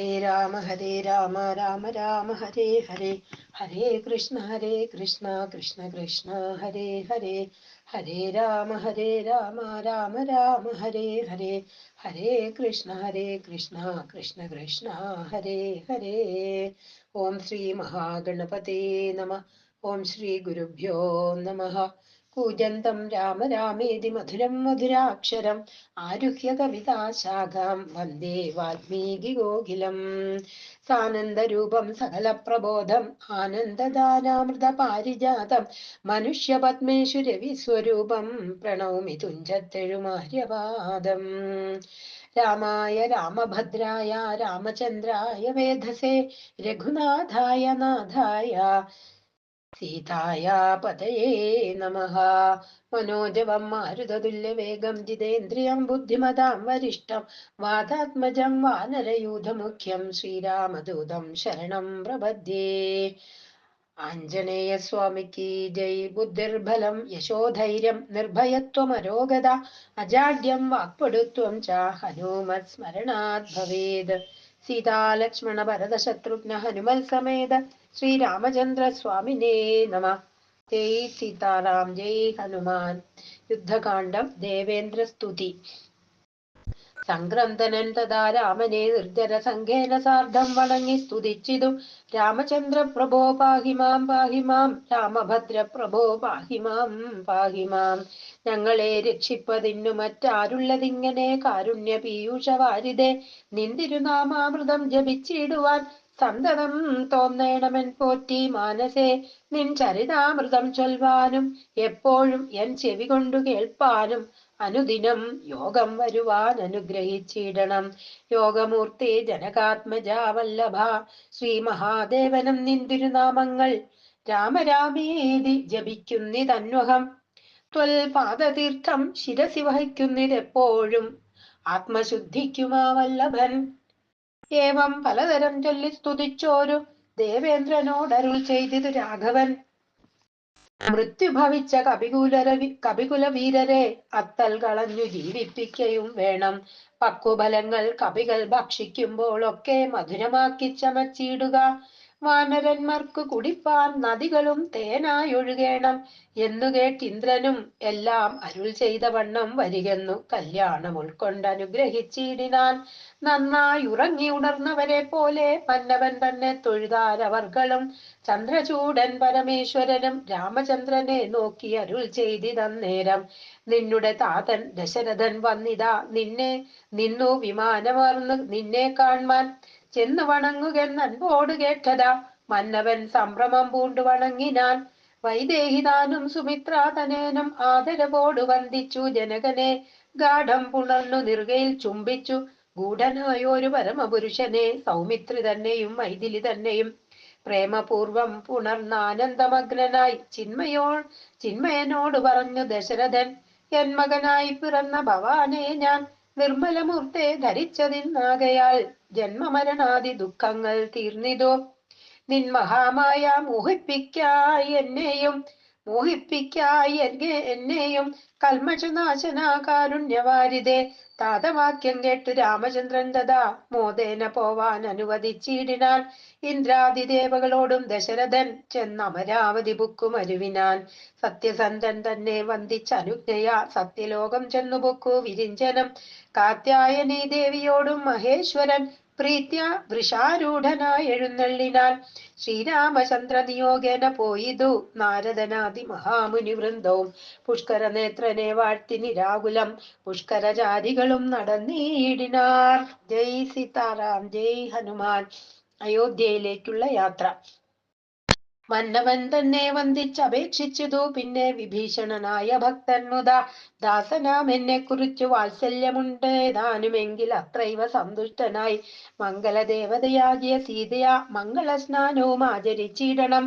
ഹരേ രാമ ഹരേ രാമ രാമ രാമ ഹരേ ഹരേ. ഹരേ കൃഷ്ണ ഹരേ കൃഷ്ണ കൃഷ്ണ കൃഷ്ണ ഹരേ ഹരേ. ഹരേ രാമ ഹരേ രാമ രാമ രാമ ഹരേ ഹരേ. ഹരേ കൃഷ്ണ ഹരേ കൃഷ്ണ കൃഷ്ണ കൃഷ്ണ ഹരേ ഹരേ. ഓം ശ്രീ മഹാഗണപതേ നമ. ഓം ശ്രീ ഗുരുഭ്യോ നമ. കൂജന്തം രാമ രാമേതി മധുരം മധുരാക്ഷരം ആരുഹ്യ കവിതാശാഖാം വന്ദേ വാൽമീകി ഗോകുലം സാനന്ദരൂപം സകല പ്രബോധം ആനന്ദദാനാമൃത പാരിജാതം മനുഷ്യപത്മേഷു രവിസ്വരൂപം പ്രണൗമി തുഞ്ചത്തെഴുമാര്യപാദം രാമായ രാമഭദ്രായ രാമചന്ദ്രായ വേധസേ രഘുനാഥായ നാഥായ സീതായ പതയേ നമഃ മനോജവം മാരുതതുല്യവേഗം ജിതേന്ദ്രിയം ബുദ്ധിമതാം വരിഷ്ടം വാതാത്മജം വാനരയൂഥമുഖ്യം ശ്രീരാമദൂതം ശരണം പ്രപദ്യേ ആഞ്ജനേയ സ്വാമിക്ക് ജയ് ബുദ്ധിർബലം യശോധൈര്യം നിർഭയത്വമരോഗത അജാഡ്യം വാക്പടുത്വം ച ഹനുമത് സ്മരണാത് ഭവേത് സീതാലക്ഷ്മണ ഭരത ശത്രുഘ്ന ഹനുമൽ സമേത ശ്രീരാമചന്ദ്ര സ്വാമിനേ നമ. ജയ് സീതാറാം ജയ് ഹനുമാൻ. യുദ്ധകാണ്ഡം ദേവേന്ദ്ര സ്തുതി. സംക്രന്ദനൻ തഥാ രാമനെ നിർജര സംഘേന സാർദ്ധം വണങ്ങി സ്തുതിച്ചിതു. രാമചന്ദ്ര പ്രഭോ പാഹിമാം പാഹിമാം രാമഭദ്ര പ്രഭോ പാഹിമാം പാഹിമാം ഞങ്ങളെ രക്ഷിപ്പതിന്നു മറ്റാരുള്ളതിങ്ങനെ കാരുണ്യ പീയൂഷ വാരിതെ നിന്തിരുനാമാമൃതം ജപിച്ചിടുവാൻ സന്തതം തോന്നേണമെൻ പോറ്റി മാനസേ. നിൻ ചരിതാമൃതം ചൊൽവാനും എപ്പോഴും എൻ ചെവി കൊണ്ടു കേൾപ്പാനും അനുദിനം യോഗം വരുവാൻ അനുഗ്രഹിച്ചിടണം. യോഗമൂർത്തി ജനകാത്മജാവല്ലഭ ശ്രീ മഹാദേവനം നിന്തിരുനാമങ്ങൾ രാമരാമേതി ജപിക്കുന്നി ത്വൽ പാദതീർത്ഥം ശിരസി വഹിക്കുന്നിതെപ്പോഴും. ആത്മശുദ്ധിക്കുമാവല്ലഭൻ. ഏവം പലതരം ചൊല്ലി സ്തുതിച്ചോരു. ദേവേന്ദ്രനോടരുൾ ചെയ്തിതു രാഘവൻ. മൃത്യു ഭവിച്ച കപികുലര കപികുല വീരരെ അത്തൽ കളഞ്ഞു ജീവിപ്പിക്കയും വേണം. പക്വബലങ്ങൾ കപികൾ ഭക്ഷിക്കുമ്പോഴൊക്കെ മധുരമാക്കി ചമച്ചിടുക. വാനരന്മാർക്ക് കുടിപ്പാൻ നദികളും തേനായൊഴുകേണം എന്നു കേട്ടിന്ദ്രനും എല്ലാം അരുൾ ചെയ്ത വണ്ണം വരികെന്നു കല്യാണം ഉൾക്കൊണ്ട് അനുഗ്രഹിച്ചിടിനാൻ. നന്നായി ഉറങ്ങി ഉണർന്നവരെ പോലെ മന്നവൻ തന്നെ തൊഴുതാരവർകളും ചന്ദ്രചൂടൻ പരമേശ്വരനും രാമചന്ദ്രനെ നോക്കി അരുൾ ചെയ്തിതന്നേരം നിന്നുടെ താതൻ ദശരഥൻ വന്നിതാ. നിന്നെ നിന്നു വിമാനമർന്ന് നിന്നെ കാൺമാൻ ചെന്നു വണങ്ങുകെന്നൻപോട് കേട്ടതാ. മന്നവൻ സംഭ്രമം പൂണ്ടു വണങ്ങിനാൻ വൈദേഹിതാനും സുമിത്രാതനേനും ആദരവോട് വന്ദിച്ചു. ജനകനെ ഗാഠം പുണർന്നു നിർഗയിൽ ചുംബിച്ചു. ഗൂഢനായൊരു പരമപുരുഷനെ സൗമിത്രി തന്നെയും മൈഥിലി തന്നെയും പ്രേമപൂർവം പുണർന്നാനന്ദമഗ്നനായി ചിന്മയോ ചിന്മയനോട് പറഞ്ഞു ദശരഥൻ എൻ മകനായി പിറന്ന ഭവാനെ ഞാൻ നിർമ്മലമൂർത്തെ ധരിച്ചതിന്നാകയാൽ ജന്മമരണാദി ദുഃഖങ്ങൾ തീർന്നിതോ. നിൻ മഹാമായ മോഹിപ്പിക്കായി എന്നെയും മോഹിപ്പിക്കായി എന്നെ എന്നെയും കൽമഷനാശന കാരുണ്യവാരിതേ താതവാക്യം കേട്ട് രാമചന്ദ്രൻ തഥാ മോദേന പോവാൻ അനുവദിച്ചിടിനാൻ. ഇന്ദ്രാദിദേവകളോടും ദശരഥൻ ചെന്ന് അമരാവതി ബുക്കും അരുവിനാൻ. സത്യസന്ധൻ തന്നെ വന്ദിച്ചനുജ്ഞയാ സത്യലോകം ചെന്നു ബുക്കു വിരിഞ്ചനം. കാത്യായനി ദേവിയോടും മഹേശ്വരൻ പ്രീത്യ വൃഷാരൂഢനായി എഴുന്നള്ളിനാൽ ശ്രീരാമചന്ദ്ര നിയോഗേന പോയിതു. നാരദനാദി മഹാമുനി വൃന്ദവും പുഷ്കര നേത്രനെ വാഴ്ത്തി നിരാകുലം പുഷ്കരചാരികളും നടന്നീടിനാർ. ജയ് സീതാറാം ജയ് ഹനുമാൻ. അയോധ്യയിലേക്കുള്ള യാത്ര. മന്നവൻ തന്നെ വന്ദിച്ചപേക്ഷിച്ചതു. പിന്നെ വിഭീഷണനായ ഭക്തൻ മുതാ ദാസനാം എന്നെ കുറിച്ചു വാത്സല്യമുണ്ട്. താനുമെങ്കിൽ അത്രൈവ സന്തുഷ്ടനായി. മംഗളദേവതയാകിയ സീതയാ മംഗളസ്നാനവും ആചരിച്ചിടണം.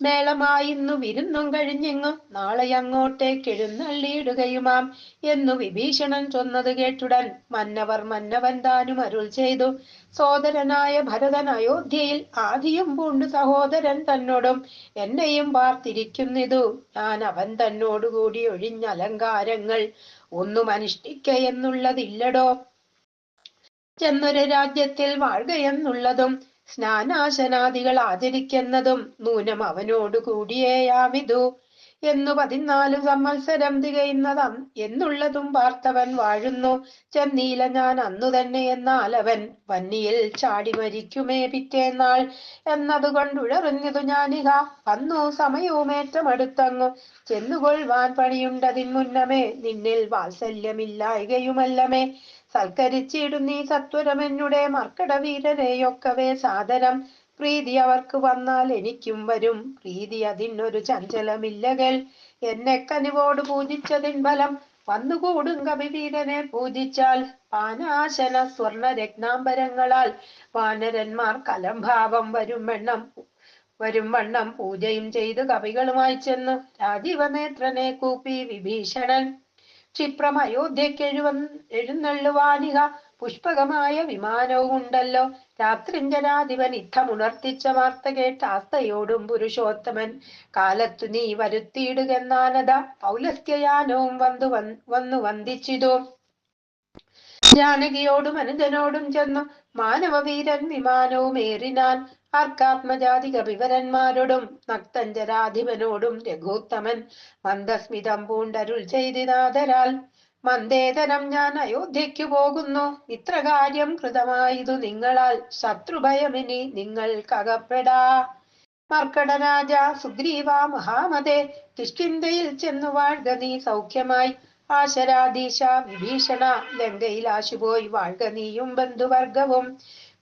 മേളമായി ഇന്നു വിരുന്നും കഴിഞ്ഞെങ്ങും നാളെ അങ്ങോട്ടേക്ക് എഴുന്നള്ളിയിടുകയുമാം എന്നു വിഭീഷണൻ ചൊന്നത് കേട്ടുടൻ മന്നവർ മന്നവൻ താനും അരുൾ ചെയ്തു. സോദരനായ ഭരതൻ അയോധ്യയിൽ ആദിയും പൂണ്ടു സഹോദരൻ തന്നോടും എന്നെയും പാർത്തിരിക്കുന്നിതു ഞാൻ അവൻ തന്നോടുകൂടി ഒഴിഞ്ഞ അലങ്കാരങ്ങൾ ഒന്നും അനുഷ്ഠിക്ക എന്നുള്ളതില്ലടോ. ചെന്നൊരു രാജ്യത്തിൽ വാഴുകയെന്നുള്ളതും സ്നാനാശനാദികൾ ആചരിക്കുന്നതും നൂനം അവനോടു കൂടിയേയാമിതു. എന്നു പതിനാലു സംവത്സരം തികയുന്നതം എന്നുള്ളതും വാർത്തവൻ വാഴുന്നു. ചെന്നീല ഞാൻ അന്നു തന്നെ എന്നാൽ അവൻ വന്നിയിൽ ചാടി മരിക്കുമേ പിറ്റേന്നാൾ എന്നതുകൊണ്ടുഴറിഞ്ഞതു ഞാനിക വന്നു സമയവുമേറ്റമടുത്തങ്ങു ചെന്നുകൊള്ളുവാൻ പണിയുണ്ടതിൻ മുന്നമേ നിന്നിൽ വാത്സല്യമില്ലായകയുമല്ലമേ. സൽക്കരിച്ചിടുന്നീ സത്വരമെന്നുടെ മർക്കട വീരരെയൊക്കവേ സാദരം. പ്രീതി അവർക്ക് വന്നാൽ എനിക്കും വരും. പ്രീതി അതിനൊരു ചഞ്ചലമില്ലകൾ. എന്നെ കനിവോട് പൂജിച്ചതിൻ ഫലം വന്നുകൂടും കവിവീരനെ പൂജിച്ചാൽ. പാനാശന സ്വർണ രത്നാംബരങ്ങളാൽ വാനരന്മാർ കലംഭാവം വരും വെണ്ണം വരും വണ്ണം പൂജയും ചെയ്ത് കവികളുമായി ചെന്ന് രാജീവനേത്രനെ കൂപ്പി വിഭീഷണൻ. ക്ഷിപ്രം അയോധ്യക്ക് എഴുവൻ എഴുന്നള്ളുവാനിക പുഷ്പകമായ വിമാനവും ഉണ്ടല്ലോ. രാത്രിഞ്ചരാധിപൻ യുദ്ധമുണർത്തിച്ച വാർത്ത കേട്ട് ആസ്തയോടും പുരുഷോത്തമൻ കാലത്തു നീ വരുത്തിയിടുകെന്നാനത പൗലസ്ത്യയാനവും വന്നു വന്നു വന്ദിച്ചിതു. ജാനകിയോടും അനുജനോടും ചെന്നു മാനവവീരൻ വിമാനവുമേറിനാൻ അർക്കാത്മജാതിക വിവരന്മാരോടും നക്തഞ്ചരാധിപനോടും രഘുത്തമൻ മന്ദസ്മിതം പൂണ്ടരുൾ ചെയ്തിനാഥരാൽ മന്ദേതരം ഞാൻ അയോധ്യയ്ക്കു പോകുന്നു. ഇത്ര കാര്യം കൃതമായതു നിങ്ങളാൽ ശത്രുഭയമിനി നിങ്ങൾക്കകപ്പെടാ. മർക്കടരാജ സുഗ്രീവ മഹാമതേ കിഷ്കിന്ധയിൽ ചെന്നു വാഴ്ക നീ സൗഖ്യമായി ആശരാധീശ വിഭീഷണ ലങ്കയിൽ ആശുപോയി വാഴ്ക നീയും ബന്ധുവർഗവും.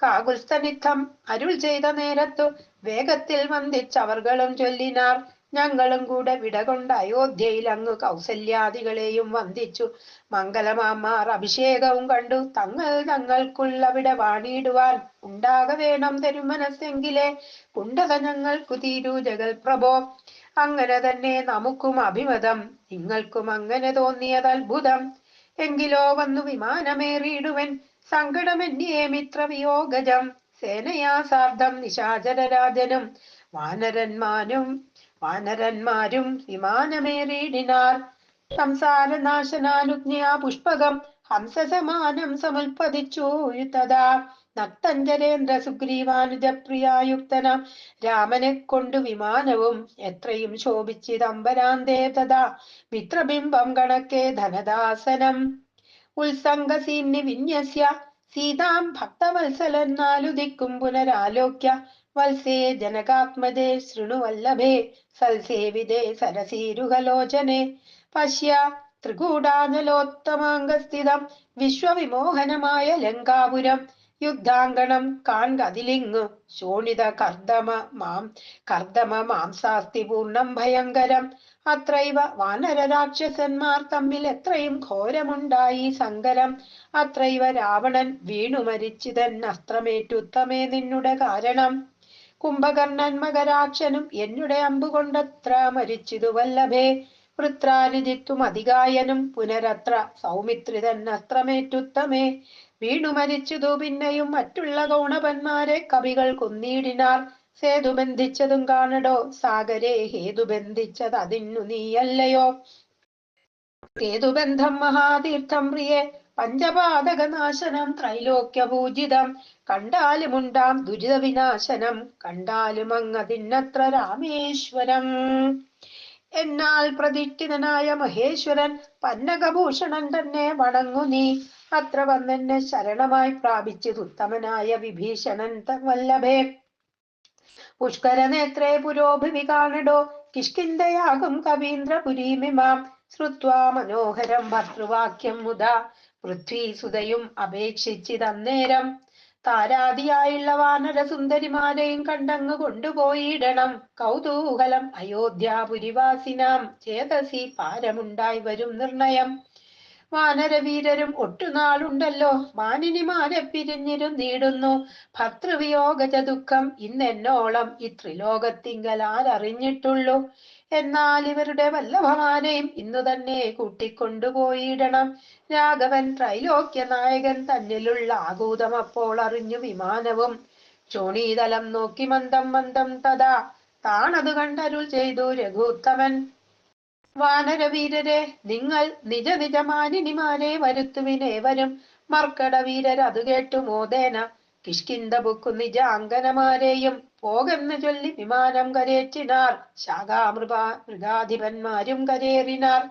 കാകുൽസ്ഥനിത്തം അരുൾ ചെയ്ത നേരത്തു വേഗത്തിൽ വന്ദിച്ചവർകളും ചൊല്ലിനാർ. ഞങ്ങളും കൂടെ വിടകൊണ്ട് അയോധ്യയിൽ അങ്ങ് കൗസല്യാദികളെയും വന്ദിച്ചു. മംഗലമാമാർ അഭിഷേകവും കണ്ടു. തങ്ങൾ തങ്ങൾക്കുള്ളവിടെ വാണിയിടുവാൻ ഉണ്ടാക വേണം തരുമനസ്സെങ്കിലേ. കുണ്ടത ഞങ്ങൾക്കു തീരൂ ജഗൽ പ്രഭോ അങ്ങനെ തന്നെ നമുക്കും അഭിമതം. നിങ്ങൾക്കും അങ്ങനെ തോന്നിയത് അത്ഭുതം എങ്കിലോ വന്നു വിമാനമേറിയിടുവൻ. സങ്കടമെന്നിയേ മിത്രവിയോഗജം. സേനയാ സാർദ്ധം നിശാചരരാജനും. വാനരന്മാരും വാനരന്മാരും വിമാനമേറിയിടിനാർ. സംസാരനാശനാനുജ്ഞയാ പുഷ്പകം. ഹംസസമാനം സമുൽപ്പതിച്ചു തഥാ നക്തഞ്ചരേന്ദ്ര സുഗ്രീവാനുജപ്രിയായുക്തനാം രാമനെ കൊണ്ടു വിമാനവും എത്രയും ശോഭിച്ചിതമ്പരാന്തേ തഥാ മിത്രബിംബം കണക്കെ ധനദാസനം. ഉത്സംഗസീന്നി വിന്യസ്യ സീതാം ഭക്തവത്സലൻ നാലു ദിക്കും പുനരാലോക്യ. വത്സേ ജനകാത്മജേ ശൃണുവല്ലഭേ സൽസേവിതേ സരസീരുഹലോചനെ. പശ്യ ത്രികൂടാനലോത്തമാംഗസ്ഥിതം വിശ്വവിമോഹനമായ ലങ്കാപുരം. യുദ്ധാങ്കണം കാൺകതിലിങ്ങു ശോണിത കർദമ മാം കർദമ മാംസാസ്തി പൂർണം ഭയങ്കരം. അത്രൈവ വാനര രാക്ഷസന്മാർ തമ്മിൽ എത്രയും ഘോരമുണ്ടായി സങ്കരം. അത്രൈവ രാവണൻ വീണു മരിച്ചിതൻ അസ്ത്രമേറ്റുത്തമേ നിന്നുടെ കാരണം. കുംഭകർണൻ മകരാക്ഷനും എന്നുടെ അമ്പുകൊണ്ടത്ര മരിച്ചിതു വല്ലഭേ. വൃത്രാരിജിത്തും അതികായനും പുനരത്ര സൗമിത്രിതൻ അസ്ത്രമേറ്റുത്തമേ. വീണു മരിച്ചതു പിന്നെയും മറ്റുള്ള ഗൗണപന്മാരെ കവികൾ കൊന്നിടിനാർ. സേതു ബന്ധിച്ചതും കാണടോ സാഗരെ ഹേതു ബന്ധിച്ചത് അതിന്നു നീയല്ലയോ? സേതുബന്ധം മഹാതീർത്ഥം പ്രിയെ പഞ്ചപാതകനാശനം ത്രൈലോക്യപൂജിതം. ദുരിത വിനാശനം കണ്ടാലും അങ്ങതിന്നത്ര രാമേശ്വരം. എന്നാൽ പ്രതിഷ്ഠിതനായ മഹേശ്വരൻ പന്നകഭൂഷണൻ തന്നെ വണങ്ങു നീ അത്ര വന്നെന്നെ ശരണമായി പ്രാപിച്ചത് ഉത്തമനായ വിഭീഷണൻ വല്ലഭേ. പുഷ്കരനേത്രേ പുരോഭിവി കാണടോ. കിഷ്കിന്ധയാകും കവീന്ദ്രപുരീമിമാം. ശ്രുത്വാ മനോഹരം ഭർതൃവാക്യം മുതാ. പൃഥ്വീസുതയും അപേക്ഷിച്ചിതന്നേരം. താരാതിയായുള്ള വാനര സുന്ദരിമാരെയും കണ്ടങ്ങ് കൊണ്ടുപോയിടണം. കൗതൂഹലം അയോധ്യാപുരിവാസിനാം. ചേതസി പാരമുണ്ടായി വരും നിർണയം. വാനരവീരരും ഒട്ടുനാളുണ്ടല്ലോ. മാനിനിമാരെ പിരിഞ്ഞിരുന്നിടുന്നു ഭർത്തൃവിയോഗ ദുഃഖം ഇന്നെന്നോളം ഈ ആരറിഞ്ഞിട്ടുള്ളൂ. എന്നാൽ ഇവരുടെ വല്ലഭമാരെയും ഇന്നു തന്നെ കൂട്ടിക്കൊണ്ടുപോയിടണം. രാഘവൻ ത്രൈലോക്യ നായകൻ തന്നിലുള്ള ആകൂതം അപ്പോൾ അറിഞ്ഞു വിമാനവും. ചോണീതലം നോക്കി മന്ദം മന്ദം തഥാ. താണത് കണ്ടരുൾ ചെയ്തു രഘുത്തമൻ. വാനരവീരരെ നിങ്ങൾ നിജ നിജമാനിനിമാരെ വരുത്തുവിനേവരും. മർക്കട വീരർ അത് കേട്ടു മോദേന കിഷ്കിന്ത ബുക്കു നിജ അങ്കനമാരെയും പോകെന്ന് ചൊല്ലി വിമാനം കരേറ്റിനാർ. ശാഖാമൃപ മൃഗാധിപന്മാരും കരേറിനാർ.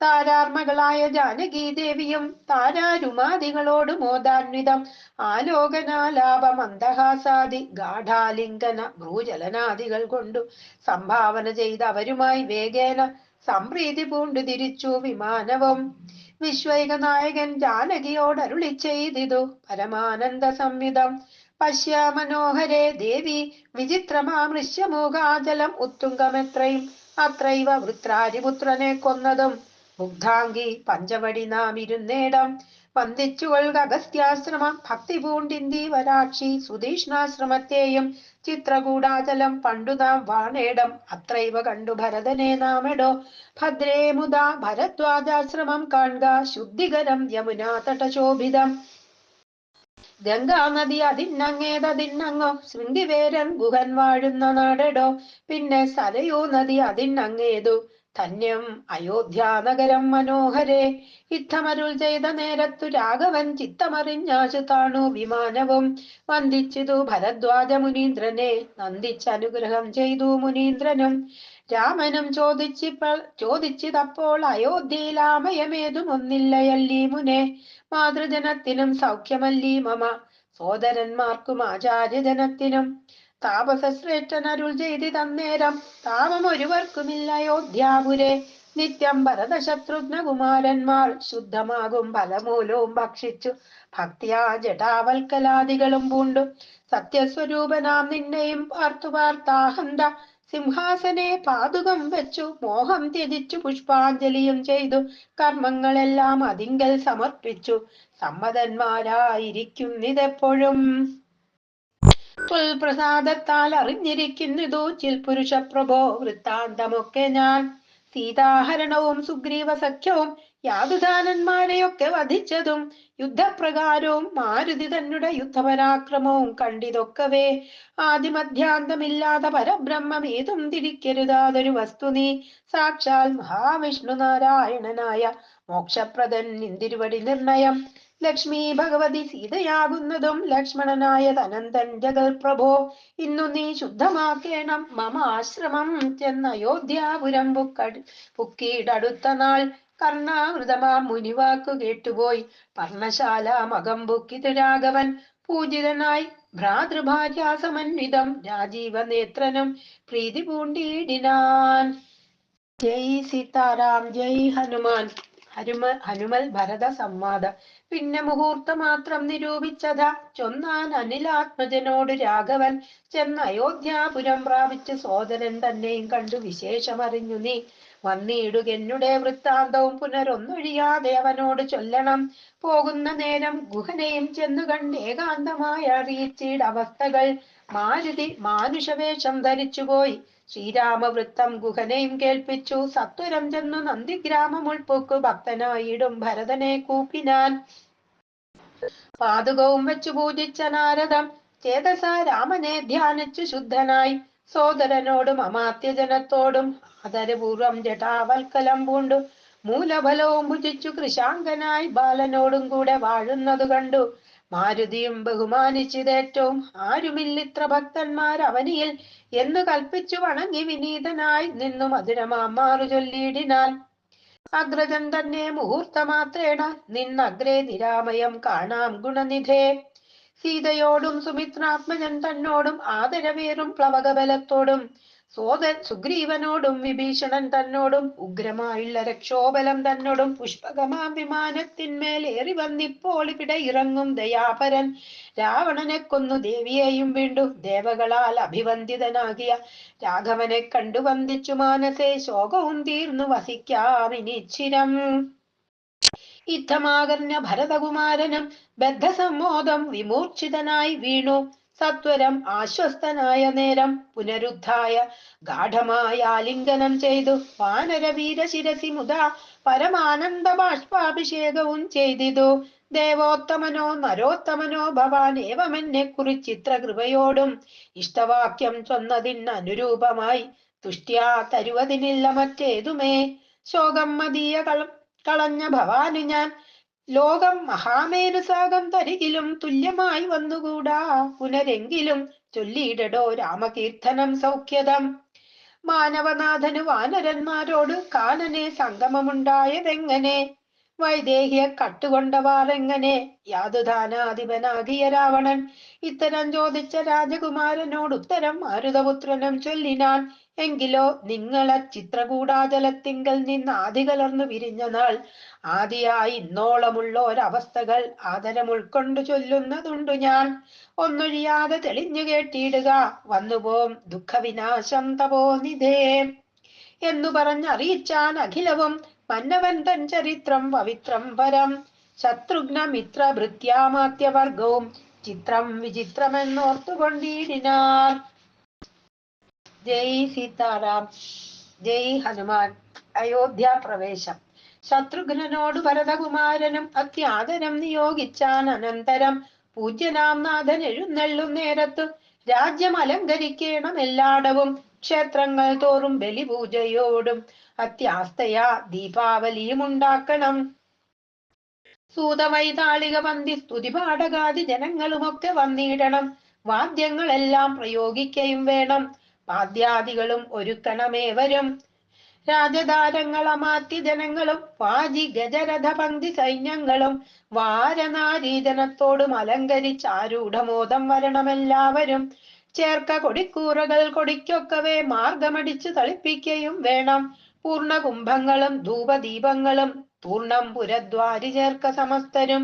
താരാർമകളായ ജാനകി ദേവിയും താരാരുമാദികളോട് മോദാന്വിതം. ആലോകനാലാപ അന്തഹാസാദി ഗാഢാലിംഗന ഭ്രൂചലനാദികൾ കൊണ്ടു സംഭാവന ചെയ്ത് അവരുമായി വേഗേന സംപ്രീതി പൂണ്ടു തിരിച്ചു വിമാനവും. വിശ്വൈക നായകൻ ജാനകിയോട് അരുളി ചെയ്തിതു. പരമാനന്ദ സംവിധം. പശ്യ മനോഹരേ ദേവി വിചിത്രമാമൃശ്യമൂകാചലം ഉത്തുംഗമെത്രയും. അത്രൈവ വൃത്രാരിപുത്രനെ കൊന്നതും. മുഗ്ധാംഗി പഞ്ചവടി നാം ഇരുന്നേടം. വന്ദിച്ചുകൊള്ളുക അഗസ്ത്യാശ്രമം വരാക്ഷി സുധീഷ്ണാശ്രമത്തെയും ചിത്രകൂടാചലം പണ്ടു നാം വാണേടം. അത്രൈവ കണ്ടു ഭരതനെ നാമെടോ. ഭദ്രേ മുതാ ഭരദ്വാജാശ്രമം കാണുക ശുദ്ധികരം യമുനാ തടശോഭിതം. ഗംഗാ നദി അതിന്നങ്ങേതതിന്നങ്ങോ ശൃംഗിവേരൻ ഗുഹൻ വാഴുന്ന നാടെടോ. പിന്നെ സരയൂ നദി അതിന്നങ്ങേതു. ധന്യം അയോധ്യാനഗരം മനോഹരെ. യുദ്ധമരുൾ ചെയ്ത നേരത്തു രാഘവൻ ചിത്തമറിഞ്ഞാശു താണു വിമാനവും. വന്ദിച്ചിതു ഭരദ്വാജ മുനീന്ദ്രനെ നന്ദിച്ചനുഗ്രഹം ചെയ്തു മുനീന്ദ്രനും. രാമനും ചോദിച്ചിപ്പോൾ ചോദിച്ചിതപ്പോൾ അയോധ്യയിലാമയമേതും ഒന്നില്ലയല്ലീ മുനെ. മാതൃജനത്തിനും സൗഖ്യമല്ലീ മമ. സോദരന്മാർക്കും ആചാര്യജനത്തിനും താപസശ്രേഷ്ഠൻ അരുൾ ചെയ്തി തന്നേരം താപം ഒരുവർക്കുമില്ല യോധ്യാപുരെ നിത്യം ഭരത ശത്രുഘ്ന കുമാരന്മാർ ശുദ്ധമാകും ഫലമൂലവും ഭക്ഷിച്ചു. ഭക്തിയാ ജടാവൽക്കലാദികളും പൂണ്ടു. സത്യസ്വരൂപനാം നിന്നെയും പാർത്തു പാർത്താഹന്ത സിംഹാസനെ പാതുകം വെച്ചു. മോഹം ത്യജിച്ചു പുഷ്പാഞ്ജലിയും ചെയ്തു. കർമ്മങ്ങളെല്ലാം അതിങ്കൽ സമർപ്പിച്ചു. സമ്മതന്മാരായിരിക്കുന്നിതെപ്പോഴും പ്രസാദത്താൽ അറിഞ്ഞിരിക്കുന്നിതു പുരുഷ പ്രഭോ. വൃത്താന്തമൊക്കെ ഞാൻ സീതാഹരണവും സുഗ്രീവ സഖ്യവും യാതുദാനന്മാരെയൊക്കെ വധിച്ചതും യുദ്ധപ്രകാരവും മാരുതി തന്നെ യുദ്ധപരാക്രമവും കണ്ടിതൊക്കവേ. ആദിമധ്യാന്തമില്ലാത്ത പരബ്രഹ്മം ഏതും തിരിക്കരുതാതൊരു വസ്തു നീ. സാക്ഷാൽ മഹാവിഷ്ണു നാരായണനായ മോക്ഷപ്രദൻ നിന്തിരുവടി നിർണയം. ലക്ഷ്മി ഭഗവതി സീതയാകുന്നതും ലക്ഷ്മണനായ തനന്തൻ ജഗൽ പ്രഭോ ഇന്നു നീ ശുദ്ധമാക്കേണം മമ ആശ്രമം ചെന്ന അയോധ്യാപുരം പുക്കട്. പുക്കീടടുത്ത നാൾ കർണാമൃതമാ മുനിവാക്കു കേട്ടുപോയി. പർണശാല മകം പുക്കിത് രാഘവൻ. പൂജിതനായി ഭ്രാതൃഭാര്യാസമന്വിതം രാജീവ നേത്രനും പ്രീതി പൂണ്ടിയിടിനാൻ ജയ് സീതാറാം ജയ് ഹനുമാൻ. ഹനുമ ഹനുമൽ ഭരത സംവാദ. പിന്നെ മുഹൂർത്ത മാത്രം നിരൂപിച്ചതാ. ചൊന്നാൻ അനിലാത്മജനോട് രാഘവൻ. ചെന്ന് അയോധ്യാപുരം പ്രാപിച്ച് സോദരൻ തന്നെയും കണ്ടു വിശേഷമറിഞ്ഞു നീ. വന്നിടുകെന്നുടെ വൃത്താന്തവും പുനരൊന്നൊഴിയാതെ അവനോട് ചൊല്ലണം. പോകുന്ന നേരം ഗുഹനെയും ചെന്നു കണ്ട് ഏകാന്തമായി അറിയിച്ചിട അവസ്ഥകൾ മാരുതി മാനുഷവേഷം ധരിച്ചുപോയി. ശ്രീരാമവൃത്തം ഗുഹനെയും കേൾപ്പിച്ചു. സത്വരം ചെന്നു നന്ദിഗ്രാമം ഉൾപ്പൊക്കു ഭക്തനായിടും ഭരതനെ കൂപ്പിനാൻ. പാതുകവും വെച്ചു പൂജിച്ച നാരദം ചേതസ രാമനെ ധ്യാനിച്ചു ശുദ്ധനായി. സോദരനോടും അമാത്യജനത്തോടും ആദരപൂർവം ജടാവൽക്കലം പൂണ്ടു. മൂലഫലവും ഭുജിച്ചു കൃശാങ്കനായി ബാലനോടും കൂടെ വാഴുന്നതു കണ്ടു. മാരുതിയും ബഹുമാനിച്ചിതേറ്റവും ആരുമില്ലിത്ര ഭക്തന്മാർ അവനിയിൽ എന്ന് കൽപ്പിച്ചു വണങ്ങി വിനീതനായി നിന്നു മധുരമാമാറു ചൊല്ലിയിടിനാൽ. അഗ്രജൻ തന്നെ മുഹൂർത്തമാത്രേണ നിന്നഗ്രേ നിരാമയം കാണാം ഗുണനിധേ. സീതയോടും സുമിത്രാത്മജൻ തന്നോടും ആദരവേറും പ്ലവകബലത്തോടും സോദൻ സുഗ്രീവനോടും വിഭീഷണൻ തന്നോടും ഉഗ്രമായുള്ള രക്ഷോബലം തന്നോടും പുഷ്പകമാ വിമാനത്തിന്മേൽ ഏറി വന്നിപ്പോൾ ഇവിടെ ഇറങ്ങും ദയാപരൻ രാവണനെ കൊന്നു ദേവിയെയും വീണ്ടു ദേവകളാൽ അഭിവന്ദിതനാകിയ രാഘവനെ കണ്ടു വന്ദിച്ചു മാനസേ ശോകവും തീർന്നു വസിക്കാമിനിച്ചിരം യുദ്ധമാകർന്ന ഭരതകുമാരനും ബദ്ധസമ്മോദം വിമൂർച്ഛിതനായി വീണു. സത്വരം ആശ്വസ്തനായ നേരം പുനരുദ്ധായ ഗാഠമായ ആലിംഗനം ചെയ്തു വാനരവീര ശിരസി മുതാ പരമാനന്ദ ബാഷ്പാഭിഷേകവും ചെയ്തിതു. ദേവോത്തമനോ നരോത്തമനോ ഭവാൻ ഏവമെന്നെ കുറിച്ചിത്ര കൃപയോടും ഇഷ്ടവാക്യം ചൊന്നതിന് അനുരൂപമായി തുഷ്ട്യാ തരുവതിനില്ല മറ്റേതുമേ. ശോകം മതീയ കള കളഞ്ഞ ഭവാന് ഞാൻ ലോകം മഹാമേരുസാകം തരികിലും തുല്യമായി വന്നുകൂടാ. പുനരെങ്കിലും ചൊല്ലിയിടടോ രാമകീർത്തനം സൗഖ്യതം. മാനവനാഥന് വാനരന്മാരോട് കാനനെ സംഗമമുണ്ടായതെങ്ങനെ? വൈദേഹിയെ കട്ടുകൊണ്ടവാറെങ്ങനെ? യാതുദാനാധിപനാകിയ രാവണൻ ഇത്തരം ചോദിച്ച രാജകുമാരനോട് ഉത്തരം മാരുതപുത്രനും ചൊല്ലിനാൻ എങ്കിലോ നിങ്ങളെ ചിത്രകൂടാചലത്തിങ്കൽ നിന്ന് ആദികലർന്നു വിരിഞ്ഞ നാൾ ആദിയായി ഇന്നോളമുള്ള ഒരവസ്ഥകൾ ആദരം ഉൾക്കൊണ്ടു ചൊല്ലുന്നതുണ്ടു ഞാൻ. ഒന്നൊഴിയാതെ തെളിഞ്ഞു കേട്ടിടുക. വന്നുപോം ദുഃഖവിനാശം തപോനിധേ എന്നു പറഞ്ഞറിയിച്ചാൻ അഖിലവും മന്നവൻ തൻ ചരിത്രം പവിത്രം പരം. ശത്രുഘ്ന മിത്ര ഭൃത്യാമാത്യവർഗവും ചിത്രം വിചിത്രമെന്നോർത്തുകൊണ്ടിടിനാർ. ജയ് സീതാറാം. ജയ് ഹനുമാൻ. അയോധ്യ പ്രവേശം. ശത്രുഘ്നനോട് ഭരതകുമാരനും അത്യാദരം നിയോഗിച്ചാൻ അനന്തരം പൂജ്യനാം നാഥൻ എഴുന്നള്ളും നേരത്തു രാജ്യം അലങ്കരിക്കണം എല്ലാടവും ക്ഷേത്രങ്ങൾ തോറും ബലിപൂജയോടും അത്യാസ്തയാ ദീപാവലിയും ഉണ്ടാക്കണം. സൂതവൈതാളിക പന്തി സ്തുതിപാഠകാതി ജനങ്ങളുമൊക്കെ വന്നിടണം. വാദ്യങ്ങളെല്ലാം പ്രയോഗിക്കയും വേണം. വാദ്യാദികളും ഒരുക്കണമേവരും. രാജധാരങ്ങളമാറ്റി ജനങ്ങളും വാജി ഗജരഥ പങ്ക്തി സൈന്യങ്ങളും വാരനാരീജനത്തോടും അലങ്കരിച്ച് ആരൂഢമോദം വരണമെല്ലാവരും ചേർക്ക കൊടിക്കൂറകൾ കൊടിക്കൊക്കവേ മാർഗമടിച്ചു തളിപ്പിക്കുകയും വേണം. പൂർണ കുംഭങ്ങളും ധൂപദീപങ്ങളും പൂർണം പുരദ്വാരി ചേർക്ക സമസ്തരും.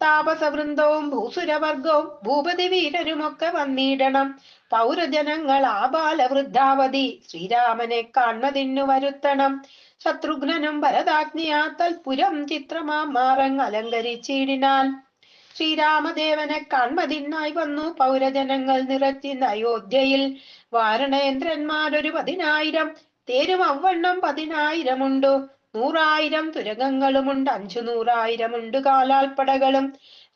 താപസവൃന്ദവും ഭൂസുരവർഗവും ഭൂപതി വീരരുമൊക്കെ വന്നിടണം. പൗരജനങ്ങൾ ആബാലവൃദ്ധാവധി ശ്രീരാമനെ കാൺമതിന്നു വരുത്തണം. ശത്രുഘ്നനും ഭരതാജ്ഞയാത്തൽ പുരം ചിത്രമാ മാറങ് അലങ്കരിച്ചിടിനാൽ. ശ്രീരാമദേവനെ കാൺമതിന്നായി വന്നു പൗരജനങ്ങൾ നിറച്ചിന്ന് അയോധ്യയിൽ വാരണേന്ദ്രന്മാരൊരു പതിനായിരം തേരും അവണ്ണം പതിനായിരമുണ്ടു. നൂറായിരം തുരകങ്ങളുമുണ്ട് അഞ്ചു നൂറായിരമുണ്ട് കാലാൽപ്പടകളും.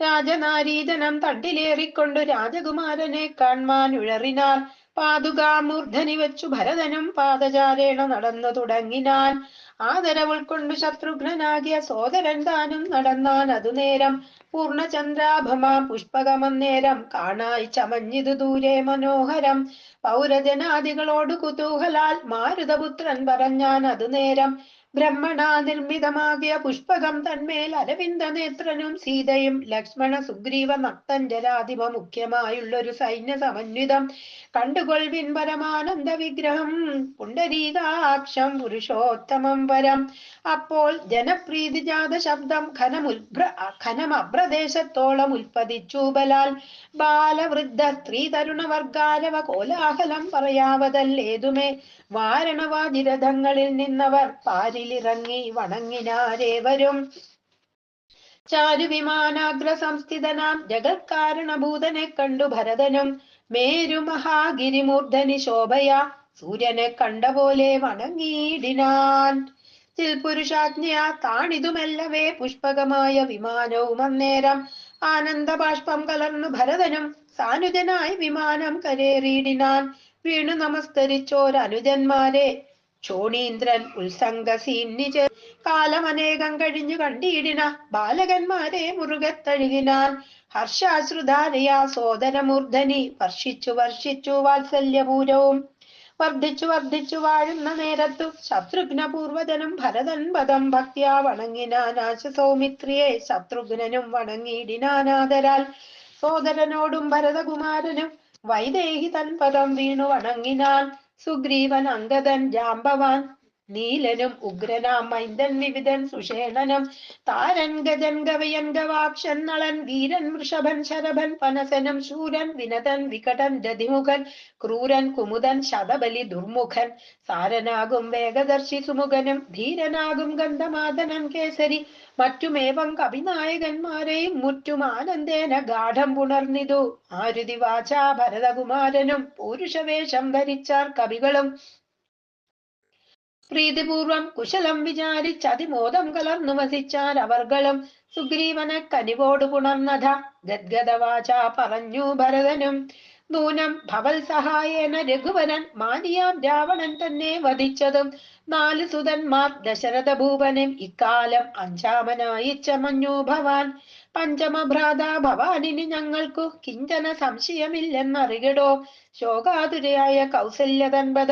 രാജനാരീതനം തട്ടിലേറിക്കൊണ്ട് രാജകുമാരനെ കാൺമാൻ ഉഴറിനാൽ പാതുകാമൂർധനി വെച്ചു ഭരതനും പാദചാരേണ നടന്നു തുടങ്ങിനാൻ ആദരവുൾക്കൊണ്ടു ശത്രുഘ്നനാകിയ സോദരൻ താനും നടന്നാൻ അതു നേരം പൂർണചന്ദ്രാഭമാ പുഷ്പകമന്നേരം കാണായി ചമഞ്ഞിതു ദൂരെ മനോഹരം. പൗരജനാദികളോട് കുതൂഹലാൽ മാരുതപുത്രൻ പറഞ്ഞാൻ അതു നേരം ബ്രഹ്മണ നിർമ്മിതമാകിയ പുഷ്പകം തന്മേൽ അരവിന്ദ നേത്രനും സീതയും ലക്ഷ്മണ സുഗ്രീവ നക്തഞ്ചരാധിപ മുഖ്യമായുള്ളൊരു സൈന്യ സമന്വിതം. കണ്ടുകൊൾവിൻ പരമാനന്ദ വിഗ്രഹം പുണ്ടരീകാക്ഷം പുരുഷോത്തമം വരം. അപ്പോൾ ജനപ്രീതിജാത ശബ്ദം ഖനമുൽഭ്ര ഖനമപ്രദേശത്തോളം ഉൽപ്പതിച്ചു ബലാൽ. ബാലവൃദ്ധ സ്ത്രീ തരുണ വർഗാരവ കോലാഹലം പറയാവതല്ലേതുമേ. വാരണവാജിരഥങ്ങളിൽ നിന്നവർ പാരിലിറങ്ങി വണങ്ങിനാരേവരും. ചാരുവിമാനാഗ്ര സംസ്ഥിതനാം ജഗത്കാരണഭൂതനെ കണ്ടു ഭരതനും മേരു മഹാഗിരിമൂർധനി ശോഭയ സൂര്യനെ കണ്ട പോലെ വണങ്ങിയിടിനാൻ. ചിൽപുരുഷാജ്ഞയാ താണിതുമെല്ലവേ പുഷ്പകമായ വിമാനവും അന്നേരം ആനന്ദബാഷ്പം കലർന്നു ഭരതനും സാനുജനായി വിമാനം കരേറിയിടിനാൻ. വീണു നമസ്കരിച്ചോരനുജന്മാരെ ക്ഷോണീന്ദ്രൻ ഉത്സംഗസീന്നിജ കാലമനേകം കഴിഞ്ഞു കണ്ടിടിന. ബാലകന്മാരെ മുറുകത്തഴുകിനാൻ തഴുകിനാൻ സോദനമൂർധനി വർഷിച്ചു വർഷിച്ചു വാത്സല്യപൂരവും വർദ്ധിച്ചു വർദ്ധിച്ചു വാഴുന്ന നേരത്തു ശത്രുഘ്ന പൂർവജനും ഭരതൻ പദം ഭക്തിയാ വണങ്ങിനാനാശ സൗമിത്രിയെ ശത്രുഘ്നനും വണങ്ങിയിടിനാനാദരാൽ സോദരനോടും ഭരതകുമാരനും വൈദേഹി തൻ പദം വീണു വണങ്ങിനാൻ സുഗ്രീവൻ അങ്കദൻ ജാമ്പവാൻ നീലനും ഉഗ്രനാം മൈന്ദൻ വിവിധൻ സുഷേണനും. താരൻ ഗജൻ ഗവയൻ ഗവാക്ഷൻ നളൻ വീരൻ വൃഷഭൻ ശരഭൻ പനസനം ശൂരൻ വിനതൻ വികടൻ രതിമുഖൻ ക്രൂരൻ കുമുദൻ ശതബലി ദുർമുഖൻ. സാരനാകും വേഗദർശി സുമുഖനും ധീരനാകും ഗന്ധമാതനൻ കേസരി. മറ്റുമേവം കവിനായകന്മാരെയും മുറ്റും ആനന്ദേന ഗാഠം പുണർന്നിതു. ആരുതി വാചാ ഭരതകുമാരനും പൂരുഷവേഷം ധരിച്ചാർ കവികളും. പ്രീതിപൂർവം കുശലം വിചാരിച്ച് അതിമോദം കലർന്നു വസിച്ചാൽ അവർകളും സുഗ്രീവനെ കനിവോട് പുണർന്നത ഗദ്ഗദവാച പറഞ്ഞു ഭരതനും. നൂനം ഭവൽ സഹായേന രഘുവരൻ മാനിയാം രാവണൻ തന്നെ വധിച്ചതും. നാല് സുതന്മാർ ദശരഥ ഭൂപനും ഇക്കാലം അഞ്ചാമനായി ചമഞ്ഞു ഭവാൻ. പഞ്ചമഭ്രാത ഭവാനിന് ഞങ്ങൾക്കു കിഞ്ചന സംശയമില്ലെന്നറികടോ ശോകാതുരയായ കൗസല്യ തൻപദം